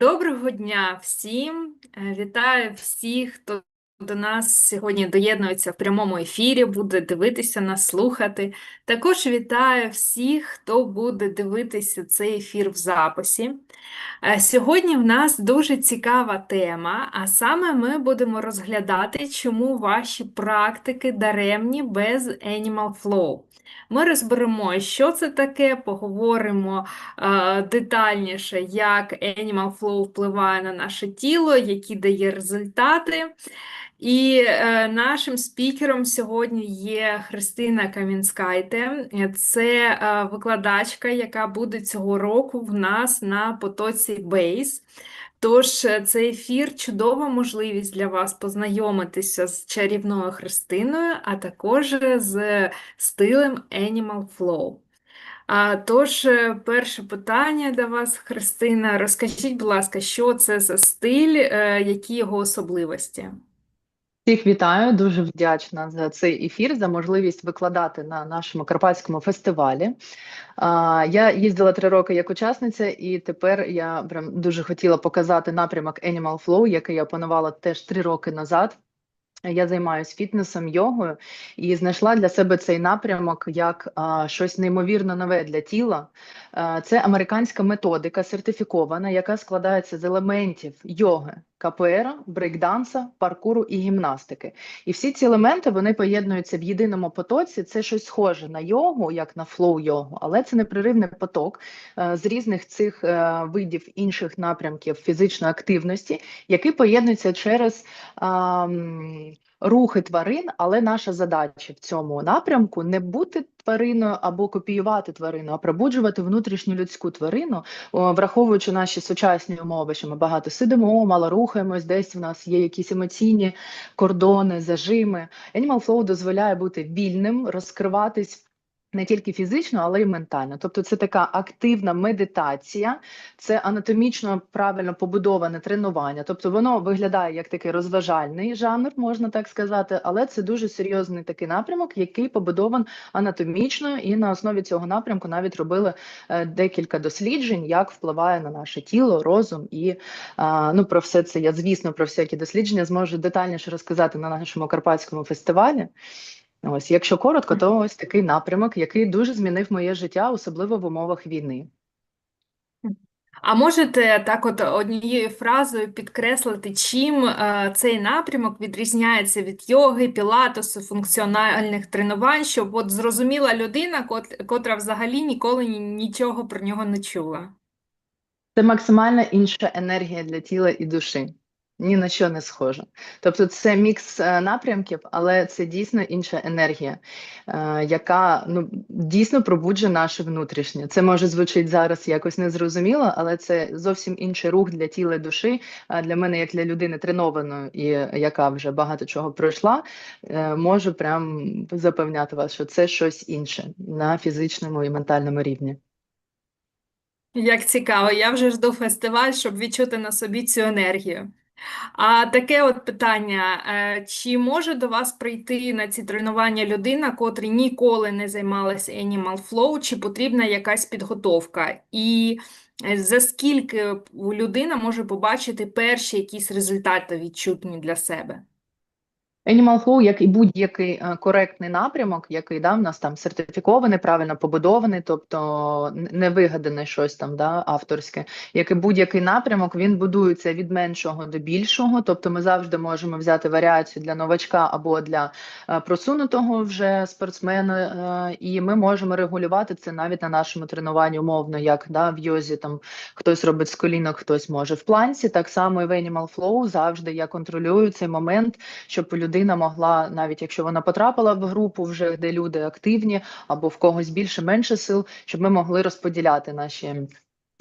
Доброго дня всім! Е, Вітаю всіх, хто до нас сьогодні доєднується в прямому ефірі, буде дивитися нас, слухати. Також вітаю всіх, хто буде дивитися цей ефір в записі. Е, Сьогодні в нас дуже цікава тема, а саме ми будемо розглядати, чому ваші практики даремні без Animal Flow. Ми розберемо, що це таке, поговоримо е, детальніше, як Animal Flow впливає на наше тіло, які дає результати. І е, нашим спікером сьогодні є Христина Камінскайте. Це е, викладачка, яка буде цього року в нас на потоці Base. Тож е, цей ефір чудова можливість для вас познайомитися з чарівною Христиною, а також з стилем Animal Flow. А, тож, е, перше питання до вас, Христина. Розкажіть, будь ласка, що це за стиль, е, які його особливості? Всіх вітаю, дуже вдячна за цей ефір, за можливість викладати на нашому карпатському фестивалі. Я їздила три роки як учасниця, і тепер я прям дуже хотіла показати напрямок Animal Flow, який я опанувала теж три роки назад. Я займаюся фітнесом, йогою і знайшла для себе цей напрямок як а, щось неймовірно нове для тіла. А, це американська методика сертифікована, яка складається з елементів йоги, КПР, брейкданса, паркуру і гімнастики. І всі ці елементи вони поєднуються в єдиному потоці. Це щось схоже на йогу, як на флоу-йогу, але це непреривний поток е, з різних цих е, видів інших напрямків фізичної активності, які поєднуються через. Рухи тварин, але наша задача в цьому напрямку не бути твариною або копіювати тварину, а пробуджувати внутрішню людську тварину, враховуючи наші сучасні умови, що ми багато сидимо, мало рухаємось, десь в нас є якісь емоційні кордони, зажими. Animal Flow дозволяє бути вільним, розкриватись. Не тільки фізично, але й ментально. Тобто це така активна медитація, це анатомічно правильно побудоване тренування. Тобто воно виглядає як такий розважальний жанр, можна так сказати, але це дуже серйозний такий напрямок, який побудований анатомічно, і на основі цього напрямку навіть робили е, декілька досліджень, як впливає на наше тіло, розум і ну про все це я, звісно, про всякі дослідження зможу детальніше розказати на нашому карпатському фестивалі. Ось, якщо коротко, то ось такий напрямок, який дуже змінив моє життя, особливо в умовах війни. А можете так от однією фразою підкреслити, чим е, цей напрямок відрізняється від йоги, пілатесу, функціональних тренувань, щоб от зрозуміла людина, кот- котра взагалі ніколи ні- нічого про нього не чула? Це максимально інша енергія для тіла і душі. Ні на що не схоже. Тобто це мікс е, напрямків, але це дійсно інша енергія, е, яка ну, дійсно пробуджує наше внутрішнє. Це може звучить зараз якось незрозуміло, але це зовсім інший рух для тіла і душі. Для мене, як для людини тренованої і яка вже багато чого пройшла, е, можу прям запевняти вас, що це щось інше на фізичному і ментальному рівні. Як цікаво, я вже жду фестиваль, щоб відчути на собі цю енергію. А таке от питання, е, чи може до вас прийти на ці тренування людина, котрі ніколи не займалася Animal Flow, чи потрібна якась підготовка? І е, за скільки людина може побачити перші якісь результати відчутні для себе? Animal Flow, як і будь-який е, коректний напрямок, який да, в нас там сертифікований, правильно побудований, тобто не вигадане щось там да, авторське, як і будь-який напрямок, він будується від меншого до більшого. Тобто ми завжди можемо взяти варіацію для новачка або для е, просунутого вже спортсмена, е, і ми можемо регулювати це навіть на нашому тренуванні умовно, як да, в йозі там хтось робить з колінок, хтось може в планці. Так само і в Animal Flow завжди я контролюю цей момент щоб людина могла, навіть якщо вона потрапила в групу, вже де люди активні, або в когось більше менше сил, щоб ми могли розподіляти наші.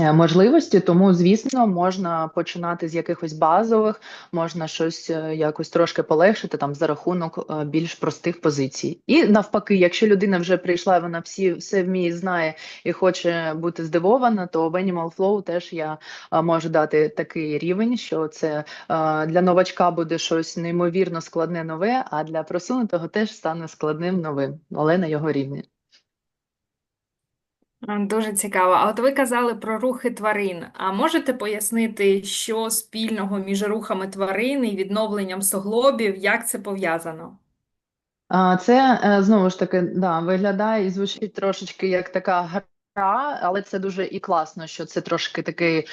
Е, Можливості, тому звісно, можна починати з якихось базових, можна щось е, якось трошки полегшити там за рахунок е, більш простих позицій. І навпаки, якщо людина вже прийшла, вона всі все вміє, знає і хоче бути здивована, то в Animal Flow теж я можу дати такий рівень, що це для новачка буде щось неймовірно складне нове, а для просунутого теж стане складним новим, але на його рівні. Дуже цікаво. А от ви казали про рухи тварин. А можете пояснити, що спільного між рухами тварин і відновленням суглобів, як це пов'язано? А, Це е, знову ж таки да, виглядає і звучить трошечки як така але це дуже і класно, що це трошки такий е,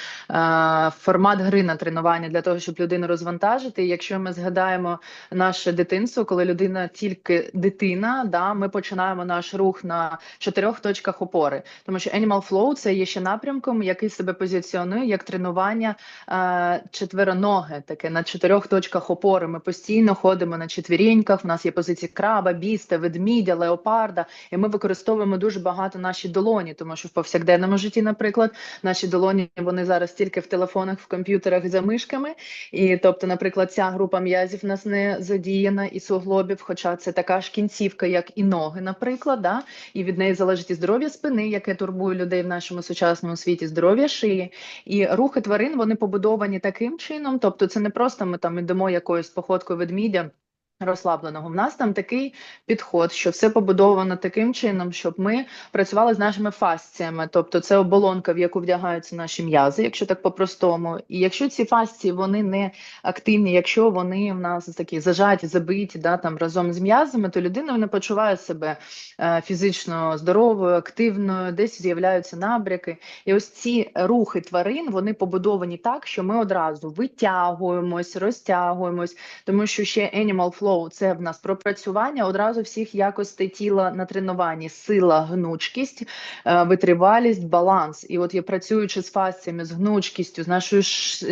формат гри на тренування для того, щоб людину розвантажити. І якщо ми згадаємо наше дитинство, коли людина тільки дитина, да, ми починаємо наш рух на чотирьох точках опори, тому що Animal Flow це є ще напрямком, який себе позиціонує як тренування е, четвероноге, таке на чотирьох точках опори. Ми постійно ходимо на четвіріньках. В нас є позиції краба, біста, ведмідя, леопарда, і ми використовуємо дуже багато наші долоні, тому що в повсякденному житті, наприклад, наші долоні вони зараз тільки в телефонах, в комп'ютерах за мишками. І тобто, наприклад, ця група м'язів нас не задіяна і суглобів, хоча це така ж кінцівка, як і ноги, наприклад, да? і від неї залежить і здоров'я спини, яке турбує людей в нашому сучасному світі, здоров'я шиї. І рухи тварин вони побудовані таким чином, тобто це не просто ми там ідемо якоюсь походкою ведмідя. Розслабленого в нас там такий підход, що все побудовано таким чином, щоб ми працювали з нашими фасціями, тобто це оболонка, в яку вдягаються наші м'язи, якщо так по-простому. І якщо ці фасції вони не активні, якщо вони в нас такі зажаті, забиті, да там разом з м'язами, то людина не почуває себе е, фізично здоровою, активною, десь з'являються набряки. І ось ці рухи тварин вони побудовані так, що ми одразу витягуємось, розтягуємось, тому що ще Animal Flow – це в нас пропрацювання одразу всіх якостей тіла на тренуванні: сила, гнучкість, е, витривалість, баланс. І от я працюючи з фасціями, з гнучкістю, з нашою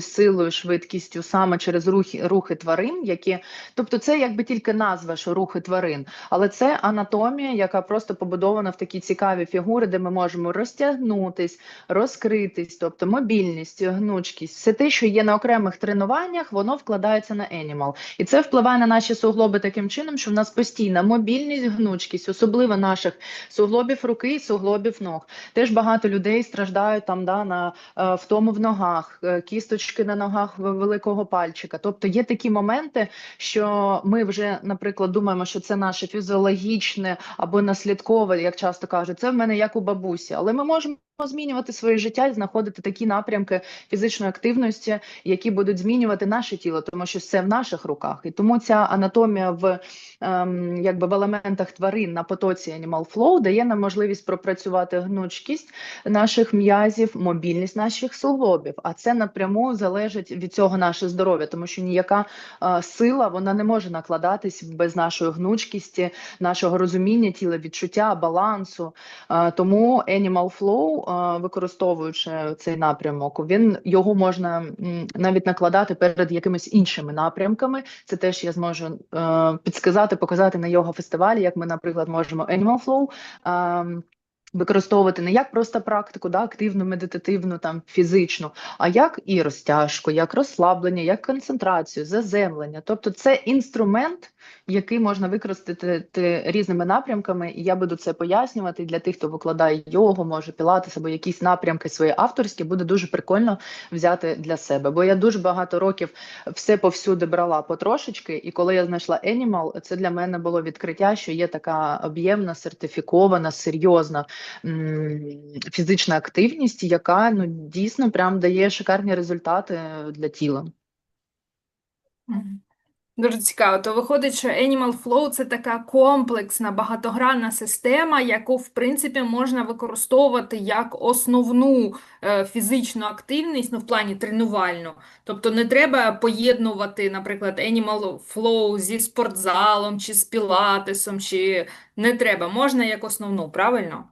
силою, швидкістю, саме через рухи, рухи тварин, які тобто, це якби тільки назва, що рухи тварин, але це анатомія, яка просто побудована в такі цікаві фігури, де ми можемо розтягнутись, розкритись, тобто мобільність, гнучкість, все те, що є на окремих тренуваннях, воно вкладається на Animal. І це впливає на наші суглоби таким чином, що в нас постійна мобільність, гнучкість, особливо наших суглобів руки і суглобів ног. Теж багато людей страждають там да, на е, втому в ногах, е, кісточки на ногах великого пальчика. Тобто є такі моменти, що ми вже, наприклад, думаємо, що це наше фізіологічне або наслідкове, як часто кажуть, це в мене як у бабусі, але ми можемо. Змінювати своє життя і знаходити такі напрямки фізичної активності, які будуть змінювати наше тіло, тому що це в наших руках, і тому ця анатомія в ем, якби в елементах тварин на потоці Animal Flow дає нам можливість пропрацювати гнучкість наших м'язів, мобільність наших суглобів. А це напряму залежить від цього наше здоров'я, тому що ніяка е, сила вона не може накладатись без нашої гнучкісті, нашого розуміння тіла, відчуття, балансу. Е, тому Animal Flow, використовуючи цей напрямок, він його можна навіть накладати перед якимись іншими напрямками. Це теж я зможу е, підсказати, показати на його фестивалі, як ми, наприклад, можемо Animal Flow. Використовувати не як просто практику, да, активну, медитативну, там фізичну, а як і розтяжку, як розслаблення, як концентрацію, заземлення. Тобто це інструмент, який можна використати різними напрямками, і я буду це пояснювати для тих, хто викладає йогу, може пілатес або якісь напрямки свої авторські, буде дуже прикольно взяти для себе. Бо я дуже багато років все повсюди брала потрошечки, і коли я знайшла Animal, це для мене було відкриття, що є така об'ємна, сертифікована, серйозна фізична активність, яка ну дійсно прям дає шикарні результати для тіла. Дуже цікаво. То виходить, що Animal Flow – це така комплексна, багатогранна система, яку, в принципі, можна використовувати як основну е, фізичну активність, ну, в плані тренувальну. Тобто не треба поєднувати, наприклад, Animal Flow зі спортзалом, чи з пілатесом, чи не треба. Можна як основну, правильно?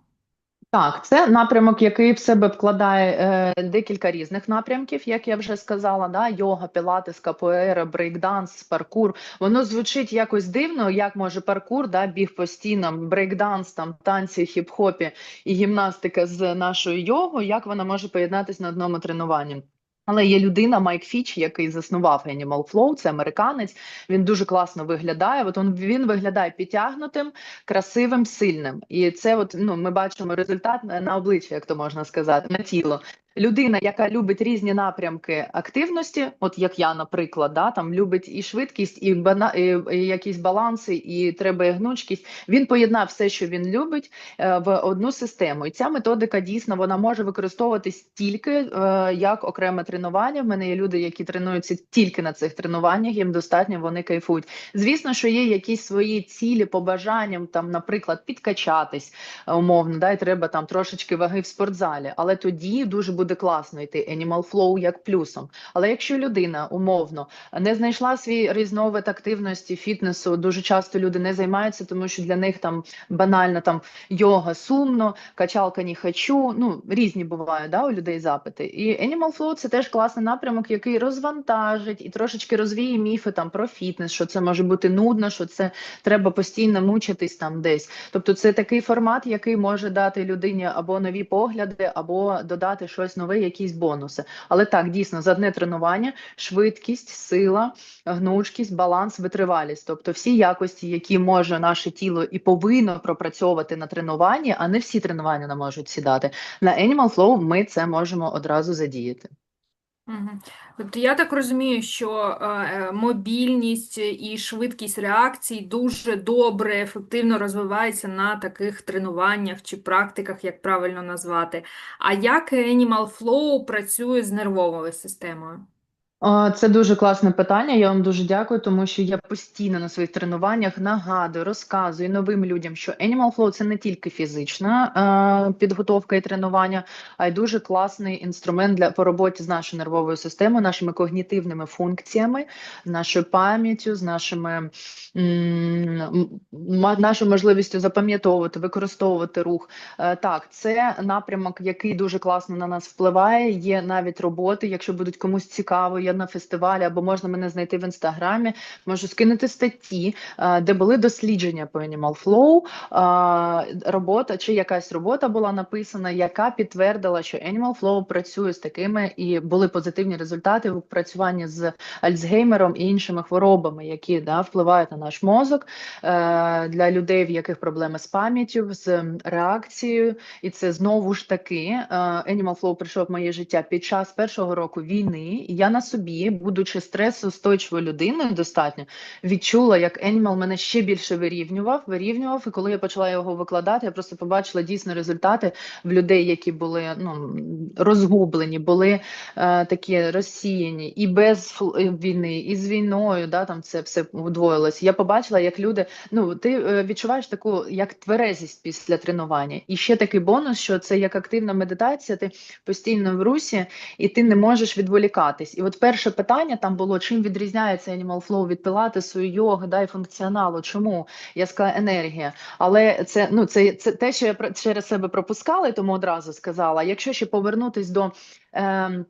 Так, це напрямок, який в себе вкладає е, декілька різних напрямків, як я вже сказала, да, йога, пілатес, капоера, брейкданс, паркур. Воно звучить якось дивно, як може паркур, да, біг по стінам, брейкданс, там танці, хіп-хопі і гімнастика з нашою йогою, як вона може поєднатися на одному тренуванні. Але є людина Майк Фіч, який заснував Animal Flow, це американець. Він дуже класно виглядає. От он він виглядає підтягнутим, красивим, сильним. І це, от ну ми бачимо результат на, на обличчя, як то можна сказати, на тіло. Людина, яка любить різні напрямки активності, от як я, наприклад, да, там любить і швидкість, і, бана, і, і якісь баланси, і треба і гнучкість. Він поєднав все, що він любить, е, в одну систему. І ця методика дійсно вона може використовуватись тільки е, як окреме тренування. В мене є люди, які тренуються тільки на цих тренуваннях. Їм достатньо, вони кайфують. Звісно, що є якісь свої цілі, побажанням, там, наприклад, підкачатись е, умовно, да, і треба там трошечки ваги в спортзалі, але тоді дуже буде класно йти Animal Flow як плюсом. Але якщо людина умовно не знайшла свій різновид активності, фітнесу, дуже часто люди не займаються, тому що для них там банально там йога сумно, качалка не хочу. Ну різні бувають да, у людей запити. І Animal Flow це теж класний напрямок, який розвантажить і трошечки розвіє міфи там про фітнес, що це може бути нудно, що це треба постійно мучитись там десь. Тобто, це такий формат, який може дати людині або нові погляди, або додати щось нове, якісь бонуси. Але так, дійсно, за одне тренування, швидкість, сила, гнучкість, баланс, витривалість. Тобто всі якості, які може наше тіло і повинно пропрацьовувати на тренуванні, а не всі тренування нам можуть сідати. На Animal Flow ми це можемо одразу задіяти. От я так розумію, що е, е, мобільність і швидкість реакцій дуже добре, ефективно розвивається на таких тренуваннях чи практиках, як правильно назвати. А як Animal Flow працює з нервовою системою? Це дуже класне питання. Я вам дуже дякую, тому що я постійно на своїх тренуваннях нагадую, розказую новим людям, що Animal Flow – це не тільки фізична підготовка і тренування, а й дуже класний інструмент для по роботі з нашою нервовою системою, нашими когнітивними функціями, з нашою пам'яттю, з нашими нашою можливістю запам'ятовувати, використовувати рух. Е, так, це напрямок, який дуже класно на нас впливає. Є навіть роботи, якщо будуть комусь цікаво, я на фестивалі або можна мене знайти в інстаграмі. Можу скинути статті, е, де були дослідження по Animal Flow. е, Робота чи якась робота була написана, яка підтвердила, що Animal Flow працює з такими, і були позитивні результати в працюванні з Альцгеймером і іншими хворобами, які да, впливають на наш мозок е, для людей, в яких проблеми з пам'яттю, з реакцією. І це знову ж таки Animal Flow прийшов в моє життя під час першого року війни. І я на собі, будучи стресоустойчивою людиною, достатньо відчула, як Animal мене ще більше вирівнював, вирівнював. І коли я почала його викладати, я просто побачила дійсно результати в людей, які були ну розгублені, були е, такі розсіяні і без війни, і з війною. Да, там це все удвоїлось. Я побачила, як люди. Ну ти е, відчуваєш таку як тверезість після тренування. І ще такий бонус, що це як активна медитація. Ти постійно в русі, і ти не можеш відволікатись. І от перше питання там було: чим відрізняється Animal Flow від пілатесу, йоги, да, і функціоналу? Чому? Я енергія. Але це ну це, це те, що я через себе пропускала, і тому одразу сказала. Якщо ще повернутись до. ем,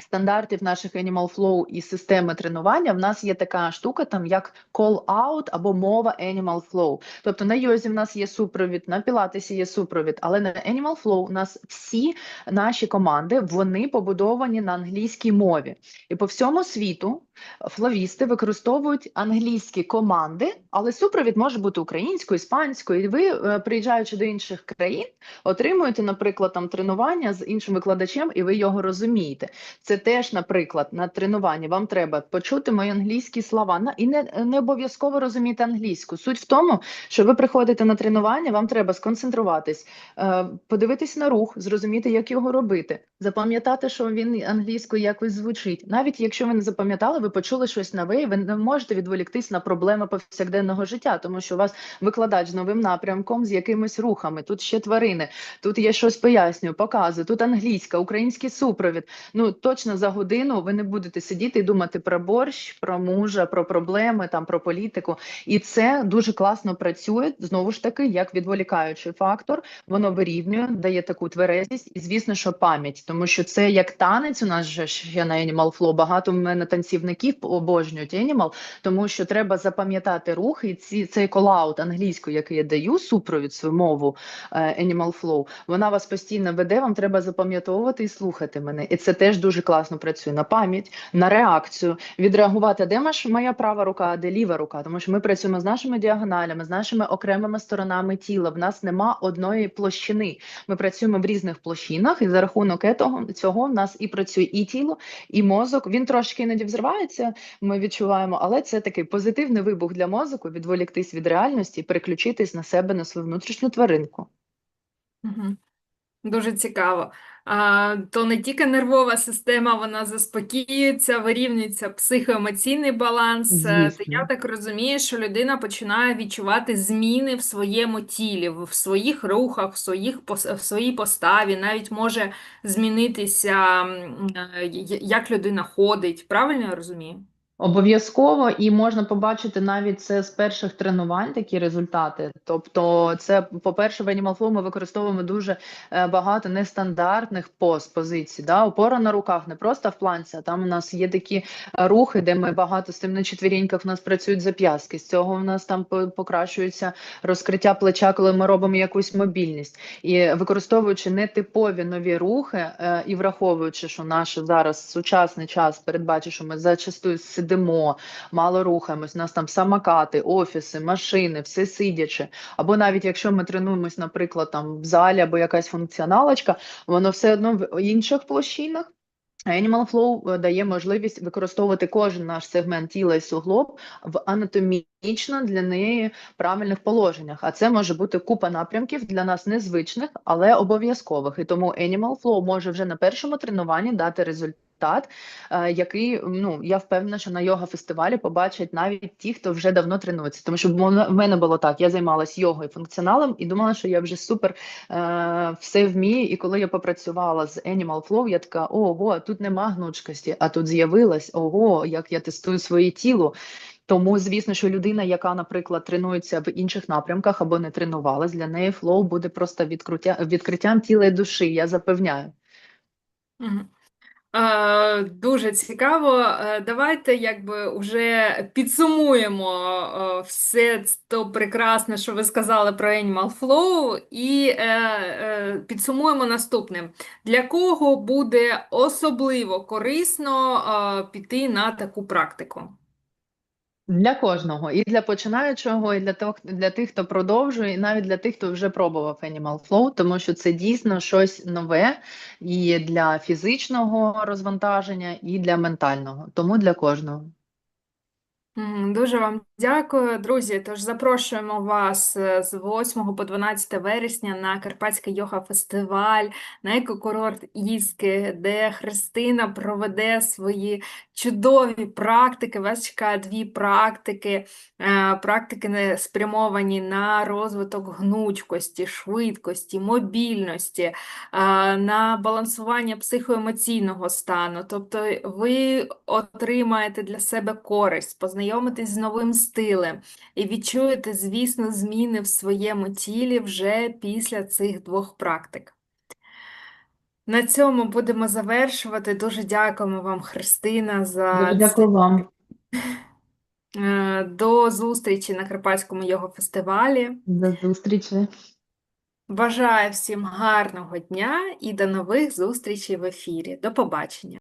Стандартів наших Animal Flow і системи тренування в нас є така штука, там як call-out або мова Animal Flow. Тобто на йозі в нас є супровід, на пілатесі є супровід, але на Animal Flow у нас всі наші команди вони побудовані на англійській мові. І по всьому світу флавісти використовують англійські команди, але супровід може бути українською, іспанською. І ви, е, приїжджаючи до інших країн, отримуєте, наприклад, там тренування з іншим викладачем, і ви його розумієте. Це теж, наприклад, на тренуванні вам треба почути мої англійські слова і не, не обов'язково розуміти англійську. Суть в тому, що ви приходите на тренування, вам треба сконцентруватись, е, подивитись на рух, зрозуміти, як його робити, запам'ятати, що він англійською якось звучить. Навіть якщо ви не запам'ятали, ви почули щось нове, і ви не можете відволіктись на проблеми повсякденного життя, тому що у вас викладач з новим напрямком, з якимись рухами. Тут ще тварини, тут я щось пояснюю, показую, тут англійська, український супровід. Ну точно за годину ви не будете сидіти і думати про борщ, про мужа, про проблеми, там про політику. І це дуже класно працює знову ж таки, як відволікаючий фактор. Воно вирівнює, дає таку тверезість, і звісно, що пам'ять, тому що це як танець. У нас же ще на Animal Flow, багато в мене танцівників. Які обожнюють Animal, тому що треба запам'ятати рухи. І ці цей колаут англійською, який я даю, супровід свою мову е, Animal Flow, вона вас постійно веде. Вам треба запам'ятовувати і слухати мене. І це теж дуже класно працює на пам'ять, на реакцію, відреагувати, де моя права рука, де ліва рука. Тому що ми працюємо з нашими діагоналями, з нашими окремими сторонами тіла. В нас нема одної площини. Ми працюємо в різних площинах, і за рахунок цього в нас і працює і тіло, і мозок. Він трошки іноді взривається, ми відчуваємо, але це такий позитивний вибух для мозку, відволіктись від реальності, переключитись на себе, на свою внутрішню тваринку. Мгм. Дуже цікаво. А, то не тільки нервова система, вона заспокоюється, вирівнюється психоемоційний баланс. Е, то я так розумію, що людина починає відчувати зміни в своєму тілі, в своїх рухах, в своїх в своїй поставі, навіть може змінитися, е, як людина ходить. Правильно я розумію? Обов'язково і можна побачити навіть це з перших тренувань такі результати. Тобто, це, по-перше, в Animal Flow ми використовуємо дуже е, багато нестандартних поз позицій. Да? Опора на руках не просто в планці, а там у нас є такі е, рухи, де ми багато з тим на четвіріньках в нас працюють зап'ястки. З цього в нас там покращується розкриття плеча, коли ми робимо якусь мобільність. І використовуючи нетипові нові рухи е, і враховуючи, що наш зараз сучасний час передбачить, що ми зачастую сидимо, мало рухаємось, у нас там самокати, офіси, машини, все сидячи. Або навіть якщо ми тренуємось, наприклад, там в залі або якась функціоналочка, воно все одно в інших площинах. Animal Flow е, дає можливість використовувати кожен наш сегмент тіла і суглоб в анатомічно для неї правильних положеннях. А це може бути купа напрямків для нас незвичних, але обов'язкових. І тому Animal Flow може вже на першому тренуванні дати результат, е, який ну я впевнена, що на йога фестивалі побачать навіть ті, хто вже давно тренується. Тому що в мене- було так: я займалась йогою функціоналом і думала, що я вже супер е, все вмію. І коли я попрацювала з Animal Flow, я така: ого, тут нема гнучкості, а тут з'явилась ого, як я тестую своє тіло. Тому, звісно, що людина, яка, наприклад, тренується в інших напрямках або не тренувалась, для неї флоу буде просто відкриття, відкриттям тіла і душі, я запевняю. Мгм. Е, Дуже цікаво. Е, Давайте якби вже підсумуємо е, все то прекрасне, що ви сказали про Animal Flow, і підсумуємо наступним. Для кого буде особливо корисно піти на таку практику? Для кожного, і для починаючого, і для того, для тих, хто продовжує, і навіть для тих, хто вже пробував Animal Flow, тому що це дійсно щось нове і для фізичного розвантаження, і для ментального, тому для кожного. Дуже вам дякую, друзі. Тож запрошуємо вас е, з 8 по 12 вересня на Карпатський йога-фестиваль, на екокурорт Іски, де Христина проведе свої чудові практики. Вас чекає дві практики. Е, Практики спрямовані на розвиток гнучкості, швидкості, мобільності, е, на балансування психоемоційного стану. Тобто ви отримаєте для себе користь, познайомитесь з новим стилем і відчуєте, звісно, зміни в своєму тілі вже після цих двох практик. На цьому будемо завершувати. Дуже дякуємо вам, Христина, за дякую вам. Е, До зустрічі на Карпатському його-фестивалі. До зустрічі. Бажаю всім гарного дня і до нових зустрічей в ефірі. До побачення.